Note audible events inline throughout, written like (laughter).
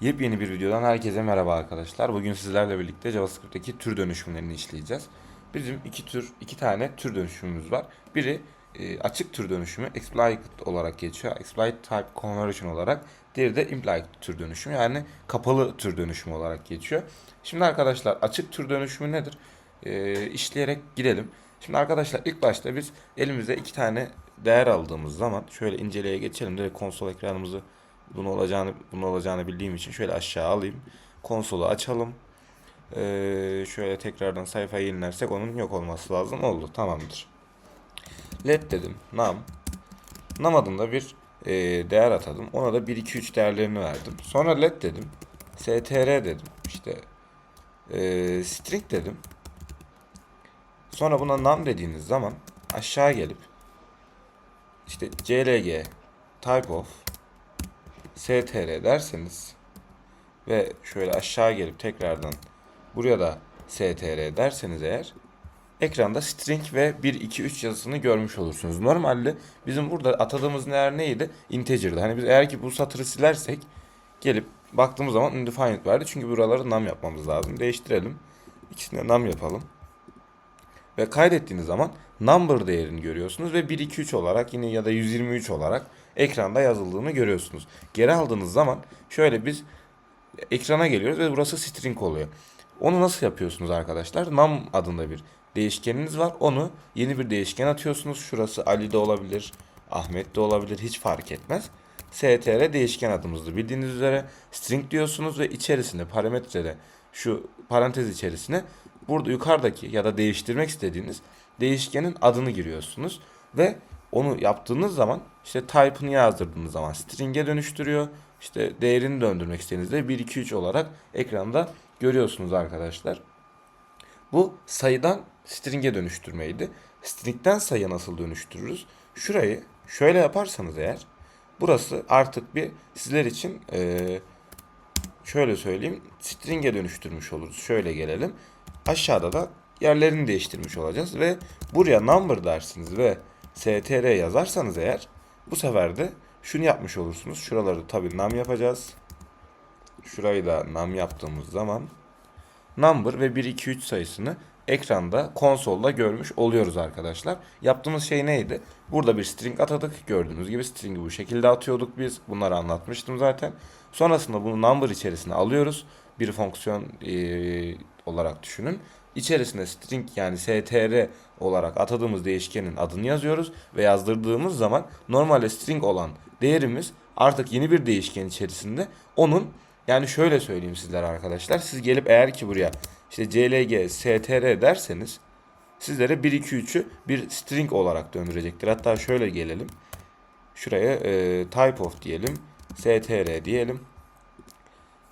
Yepyeni bir videodan herkese merhaba arkadaşlar. Bugün sizlerle birlikte JavaScript'teki tür dönüşümlerini işleyeceğiz. Bizim iki tür, iki tane tür dönüşümümüz var. Biri e, açık tür dönüşümü, explicit olarak geçiyor. Explicit type conversion olarak. Diğeri de implied tür dönüşümü yani kapalı tür dönüşümü olarak geçiyor. Şimdi arkadaşlar açık tür dönüşümü nedir? E, işleyerek gidelim. Şimdi arkadaşlar ilk başta biz elimize iki tane değer aldığımız zaman şöyle inceleye geçelim. Direkt konsol ekranımızı bunu olacağını bunu olacağını bildiğim için şöyle aşağı alayım. Konsolu açalım. Ee, şöyle tekrardan sayfayı yenilersek onun yok olması lazım. Oldu. Tamamdır. Let dedim. Nam. Nam adında bir e, değer atadım. Ona da 1 2 3 değerlerini verdim. Sonra let dedim. str dedim. İşte e, string dedim. Sonra buna nam dediğiniz zaman aşağı gelip işte clg type of str derseniz ve şöyle aşağı gelip tekrardan buraya da str derseniz eğer ekranda string ve 1 2 3 yazısını görmüş olursunuz. Normalde bizim burada atadığımız değer neydi? Integer'dı. Hani biz eğer ki bu satırı silersek gelip baktığımız zaman undefined verdi. Çünkü buraları num yapmamız lazım. Değiştirelim. İkisini num yapalım. Ve kaydettiğiniz zaman number değerini görüyorsunuz ve 1 2 3 olarak yine ya da 123 olarak ekranda yazıldığını görüyorsunuz. Geri aldığınız zaman şöyle biz ekrana geliyoruz ve burası string oluyor. Onu nasıl yapıyorsunuz arkadaşlar? Num adında bir değişkeniniz var. Onu yeni bir değişken atıyorsunuz. Şurası Ali de olabilir, Ahmet de olabilir hiç fark etmez. str değişken adımızdı. Bildiğiniz üzere string diyorsunuz ve içerisinde parametrede şu parantez içerisine burada yukarıdaki ya da değiştirmek istediğiniz değişkenin adını giriyorsunuz ve onu yaptığınız zaman işte type'ını yazdırdığınız zaman string'e dönüştürüyor. İşte değerini döndürmek istediğinizde 1 2 3 olarak ekranda görüyorsunuz arkadaşlar. Bu sayıdan string'e dönüştürmeydi. String'den sayıya nasıl dönüştürürüz? Şurayı şöyle yaparsanız eğer burası artık bir sizler için şöyle söyleyeyim string'e dönüştürmüş oluruz. Şöyle gelelim. Aşağıda da yerlerini değiştirmiş olacağız ve buraya number dersiniz ve str yazarsanız eğer bu sefer de şunu yapmış olursunuz. Şuraları tabii num yapacağız. Şurayı da num yaptığımız zaman number ve 1 2 3 sayısını ekranda konsolda görmüş oluyoruz arkadaşlar. Yaptığımız şey neydi? Burada bir string atadık. Gördüğünüz gibi string'i bu şekilde atıyorduk biz. Bunları anlatmıştım zaten. Sonrasında bunu number içerisine alıyoruz. Bir fonksiyon e, olarak düşünün. İçerisine string yani str olarak atadığımız değişkenin adını yazıyoruz ve yazdırdığımız zaman normalde string olan değerimiz artık yeni bir değişken içerisinde onun yani şöyle söyleyeyim sizlere arkadaşlar. Siz gelip eğer ki buraya işte clg str derseniz sizlere 1 2 3'ü bir string olarak döndürecektir. Hatta şöyle gelelim. Şuraya e, type of diyelim. str diyelim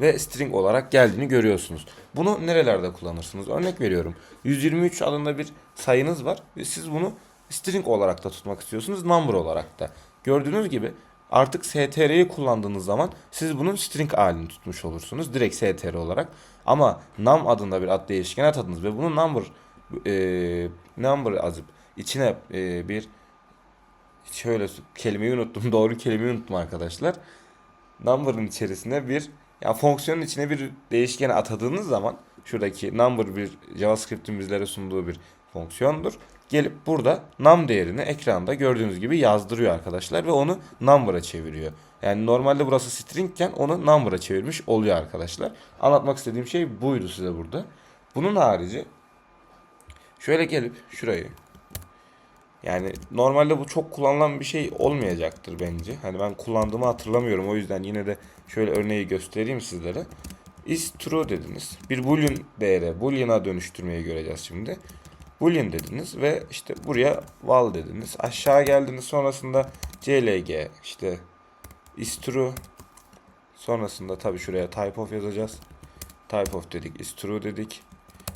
ve string olarak geldiğini görüyorsunuz. Bunu nerelerde kullanırsınız? Örnek veriyorum. 123 adında bir sayınız var ve siz bunu string olarak da tutmak istiyorsunuz, number olarak da. Gördüğünüz gibi artık str'yi kullandığınız zaman siz bunun string halini tutmuş olursunuz direkt str olarak. Ama num adında bir ad değişken atadınız ve bunu number e, number azıp içine e, bir şöyle kelimeyi unuttum. (laughs) Doğru kelimeyi unuttum arkadaşlar. Number'ın içerisine bir ya fonksiyonun içine bir değişken atadığınız zaman şuradaki number bir JavaScript'in bizlere sunduğu bir fonksiyondur. Gelip burada num değerini ekranda gördüğünüz gibi yazdırıyor arkadaşlar ve onu number'a çeviriyor. Yani normalde burası stringken onu number'a çevirmiş oluyor arkadaşlar. Anlatmak istediğim şey buydu size burada. Bunun harici şöyle gelip şurayı yani normalde bu çok kullanılan bir şey olmayacaktır bence. Hani ben kullandığımı hatırlamıyorum. O yüzden yine de şöyle örneği göstereyim sizlere. Is true dediniz. Bir boolean değere boolean'a dönüştürmeyi göreceğiz şimdi. Boolean dediniz ve işte buraya val dediniz. Aşağı geldiniz sonrasında clg işte is true sonrasında tabi şuraya type of yazacağız. Type of dedik is true dedik.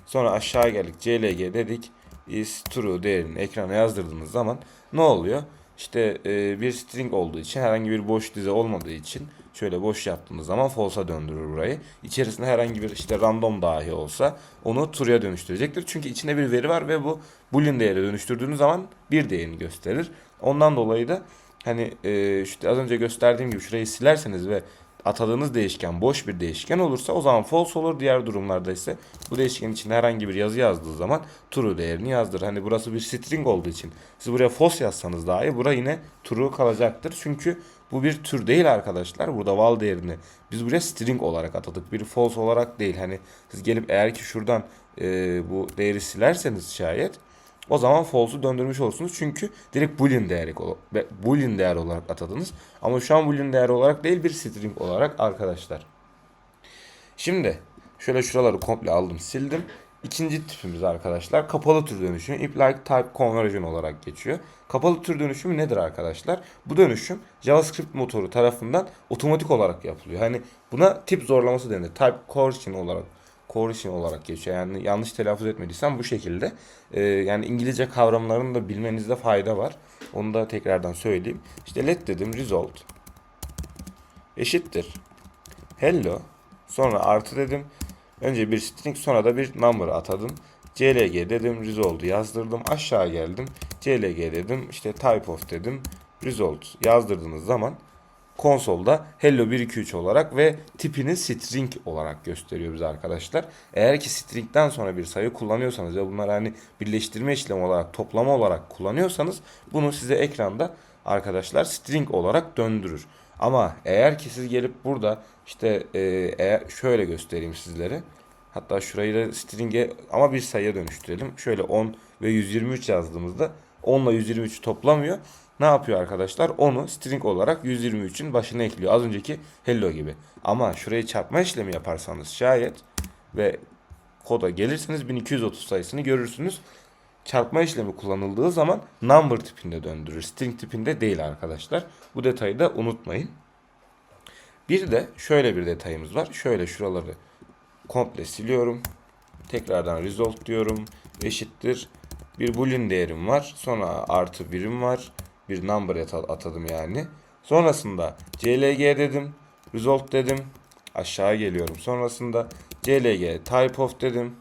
Sonra aşağı geldik clg dedik is true değerini ekrana yazdırdığınız zaman ne oluyor? İşte e, bir string olduğu için herhangi bir boş dize olmadığı için şöyle boş yaptığınız zaman false'a döndürür burayı. İçerisinde herhangi bir işte random dahi olsa onu true'ya dönüştürecektir. Çünkü içinde bir veri var ve bu boolean değere dönüştürdüğünüz zaman bir değerini gösterir. Ondan dolayı da hani e, işte az önce gösterdiğim gibi şurayı silerseniz ve atadığınız değişken boş bir değişken olursa o zaman false olur. Diğer durumlarda ise bu değişkenin içinde herhangi bir yazı yazdığı zaman true değerini yazdır. Hani burası bir string olduğu için siz buraya false yazsanız dahi bura yine true kalacaktır. Çünkü bu bir tür değil arkadaşlar. Burada val değerini biz buraya string olarak atadık. Bir false olarak değil. Hani siz gelip eğer ki şuradan e, bu değeri silerseniz şayet o zaman false'u döndürmüş olursunuz. Çünkü direkt boolean değeri boolean değer olarak atadınız. Ama şu an boolean değer olarak değil bir string olarak arkadaşlar. Şimdi şöyle şuraları komple aldım sildim. İkinci tipimiz arkadaşlar kapalı tür dönüşümü implied type conversion olarak geçiyor. Kapalı tür dönüşümü nedir arkadaşlar? Bu dönüşüm JavaScript motoru tarafından otomatik olarak yapılıyor. Hani buna tip zorlaması denir. Type coercion olarak coercion olarak geçiyor. Yani yanlış telaffuz etmediysem bu şekilde. Ee, yani İngilizce kavramlarını da bilmenizde fayda var. Onu da tekrardan söyleyeyim. İşte let dedim result eşittir hello sonra artı dedim. Önce bir string sonra da bir number atadım. CLG dedim result'u yazdırdım. Aşağı geldim. CLG dedim. işte type of dedim. Result yazdırdığınız zaman konsolda hello 123 olarak ve tipini string olarak gösteriyor bize arkadaşlar. Eğer ki string'den sonra bir sayı kullanıyorsanız ve bunları hani birleştirme işlemi olarak toplama olarak kullanıyorsanız bunu size ekranda arkadaşlar string olarak döndürür. Ama eğer ki siz gelip burada işte e, eğer şöyle göstereyim sizlere. Hatta şurayı da string'e ama bir sayıya dönüştürelim. Şöyle 10 ve 123 yazdığımızda 10 ile 123 toplamıyor. Ne yapıyor arkadaşlar? Onu string olarak 123'ün başına ekliyor. Az önceki hello gibi. Ama şurayı çarpma işlemi yaparsanız şayet ve koda gelirseniz 1230 sayısını görürsünüz. Çarpma işlemi kullanıldığı zaman number tipinde döndürür. String tipinde değil arkadaşlar. Bu detayı da unutmayın. Bir de şöyle bir detayımız var. Şöyle şuraları komple siliyorum. Tekrardan result diyorum. Eşittir. Bir boolean değerim var. Sonra artı birim var. Bir number atadım yani. Sonrasında clg dedim. Result dedim. Aşağı geliyorum. Sonrasında clg type of dedim.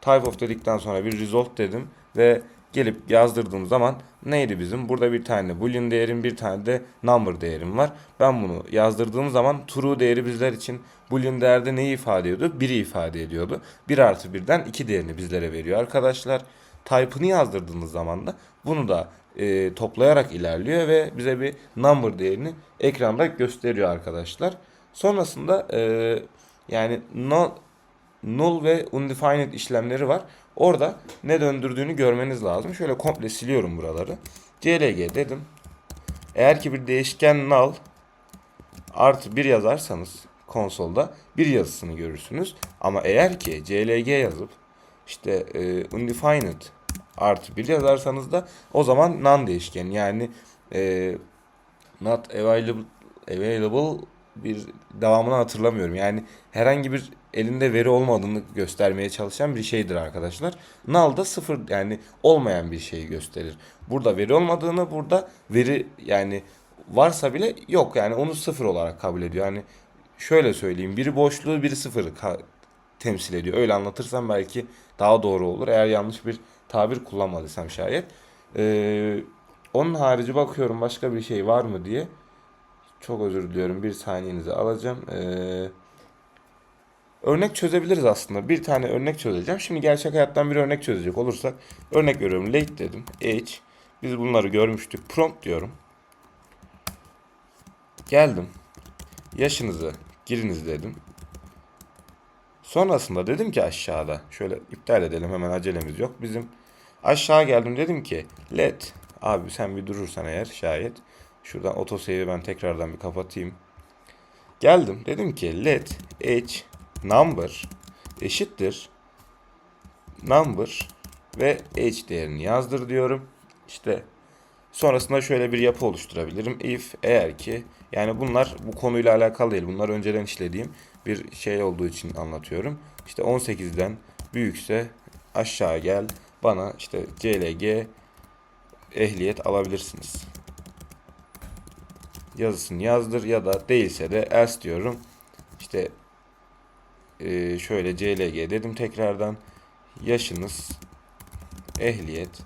Type of dedikten sonra bir result dedim. Ve gelip yazdırdığım zaman neydi bizim? Burada bir tane boolean değerim bir tane de number değerim var. Ben bunu yazdırdığım zaman true değeri bizler için boolean değerde neyi ifade ediyordu? 1'i ifade ediyordu. 1 artı 1'den 2 değerini bizlere veriyor arkadaşlar. Type'ını yazdırdığımız zaman da bunu da e, toplayarak ilerliyor ve bize bir number değerini ekranda gösteriyor arkadaşlar. Sonrasında e, yani null, null ve undefined işlemleri var. Orada ne döndürdüğünü görmeniz lazım. Şöyle komple siliyorum buraları. CLG dedim. Eğer ki bir değişken null artı 1 yazarsanız konsolda bir yazısını görürsünüz. Ama eğer ki CLG yazıp işte e, undefined artı 1 yazarsanız da o zaman non değişken yani e, not available, available bir devamını hatırlamıyorum. Yani herhangi bir elinde veri olmadığını göstermeye çalışan bir şeydir arkadaşlar. Null da sıfır yani olmayan bir şeyi gösterir. Burada veri olmadığını burada veri yani varsa bile yok yani onu sıfır olarak kabul ediyor. Yani şöyle söyleyeyim biri boşluğu biri sıfırı temsil ediyor. Öyle anlatırsam belki daha doğru olur. Eğer yanlış bir tabir kullanmadıysam şayet. Ee, onun harici bakıyorum başka bir şey var mı diye. Çok özür diliyorum. Bir saniyenizi alacağım. Ee, örnek çözebiliriz aslında. Bir tane örnek çözeceğim. Şimdi gerçek hayattan bir örnek çözecek olursak. Örnek veriyorum. Late dedim. Age. Biz bunları görmüştük. Prompt diyorum. Geldim. Yaşınızı giriniz dedim. Sonrasında dedim ki aşağıda şöyle iptal edelim hemen acelemiz yok. Bizim aşağı geldim dedim ki let abi sen bir durursan eğer şayet şuradan autosave'i ben tekrardan bir kapatayım. Geldim dedim ki let age number eşittir number ve age değerini yazdır diyorum. İşte sonrasında şöyle bir yapı oluşturabilirim. If eğer ki yani bunlar bu konuyla alakalı değil. Bunlar önceden işlediğim bir şey olduğu için anlatıyorum. İşte 18'den büyükse aşağı gel bana işte CLG ehliyet alabilirsiniz. Yazısını yazdır ya da değilse de else diyorum. İşte e, şöyle CLG dedim tekrardan. Yaşınız ehliyet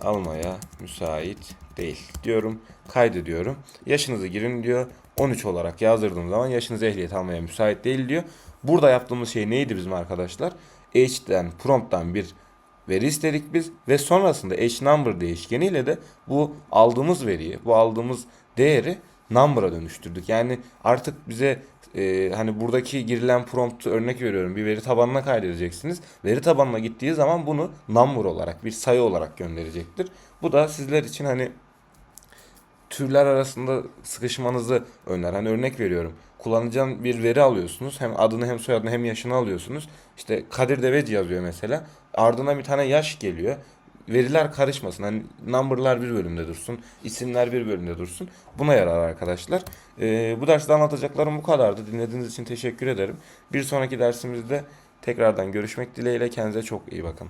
almaya müsait değil diyorum. Kaydediyorum. Yaşınızı girin diyor. 13 olarak yazdırdığım zaman yaşınız ehliyet almaya müsait değil diyor. Burada yaptığımız şey neydi bizim arkadaşlar? H'den prompt'tan bir veri istedik biz ve sonrasında h number değişkeniyle de bu aldığımız veriyi, bu aldığımız değeri number'a dönüştürdük. Yani artık bize e, hani buradaki girilen promptu örnek veriyorum bir veri tabanına kaydedeceksiniz. Veri tabanına gittiği zaman bunu number olarak bir sayı olarak gönderecektir. Bu da sizler için hani türler arasında sıkışmanızı önler. Hani örnek veriyorum. Kullanacağın bir veri alıyorsunuz. Hem adını hem soyadını hem yaşını alıyorsunuz. İşte Kadir Deveci yazıyor mesela. Ardına bir tane yaş geliyor. Veriler karışmasın. Hani number'lar bir bölümde dursun. isimler bir bölümde dursun. Buna yarar arkadaşlar. Ee, bu derste anlatacaklarım bu kadardı. Dinlediğiniz için teşekkür ederim. Bir sonraki dersimizde tekrardan görüşmek dileğiyle. Kendinize çok iyi bakın.